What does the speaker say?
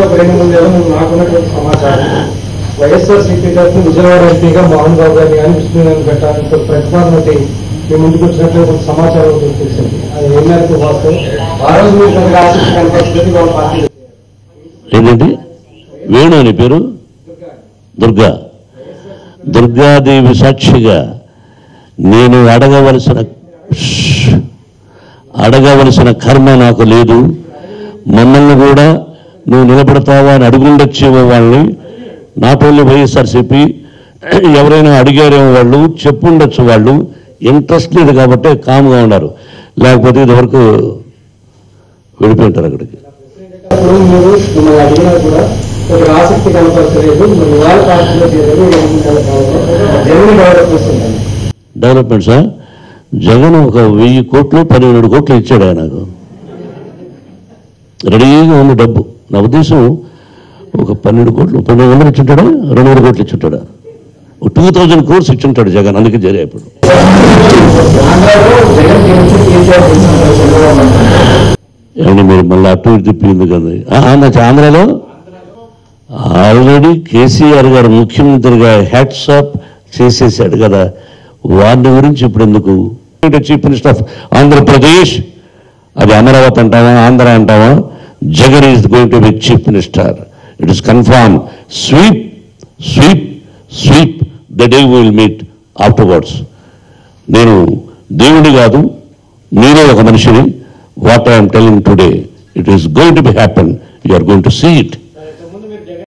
ఒక రెండు నాకున్నటువంటి సమాచారం. వైఎస్ఆర్సీపీ తరఫున విజయవాడ ఎంపీగా మోహన్ బాబు గారిని కానీ విష్ణు పెట్టాలని ఒక ప్రతిపాదన మీ ముందుకు వచ్చినట్లు సమాచారం తెలిసింది. అది ఏ మేరకు వాస్తవం? ఆ రోజు మీరు కొద్దిగా ఆసక్తి వాళ్ళ పార్టీ ఏంటండి? వేణు అని పేరు? దుర్గా. దుర్గాదేవి సాక్షిగా నేను అడగవలసిన అడగవలసిన కర్మ నాకు లేదు. మమ్మల్ని కూడా నువ్వు నిలబడతావా అని అడుగుండొచ్చేవో వాళ్ళని. Not only YSRCP. ఎవరైనా అడిగారేమో వాళ్ళు చెప్పుండొచ్చు వాళ్ళు. ఇంట్రెస్ట్ లేదు కాబట్టి కామ్గా ఉన్నారు. లేకపోతే ఇదివరకు వెళ్ళిపోయి ఉంటారు అక్కడికి. డెవలప్మెంట్సా జగన్ ఒక వెయ్యి కోట్లు పన్నెండు కోట్లు ఇచ్చాడు ఆయన నాకు. రెడీగా ఉన్న డబ్బు. నా ఉద్దేశం ఒక పన్నెండు కోట్లు పన్నెండు వందలు ఇచ్చుంటాడా? రెండు వందల కోట్లు ఇచ్చుంటాడా? ఒక టూ థౌజండ్ కోర్స్ ఇచ్చుంటాడు జగన్ అందుకే జరిగా ఇప్పుడు ఏమండి మీరు మళ్ళీ అటు ఇటు తిప్పింది కదా ఆంధ్రాలో ఆల్రెడీ కేసీఆర్ గారు ముఖ్యమంత్రిగా హ్యాట్సాప్ చేసేసాడు కదా. వారిని గురించి ఇప్పుడు ఎందుకు? చీఫ్ మినిస్టర్ ఆఫ్ ఆంధ్రప్రదేశ్ అది అమరావతి అంటావా ఆంధ్ర అంటావా? Jagan is going to be chief minister it is confirm sweep sweep sweep the day will meet afterwards నేను దేవుడి కాదు మీరే ఒక మనిషిని. What I'm telling today it is going to be happen you are going to see it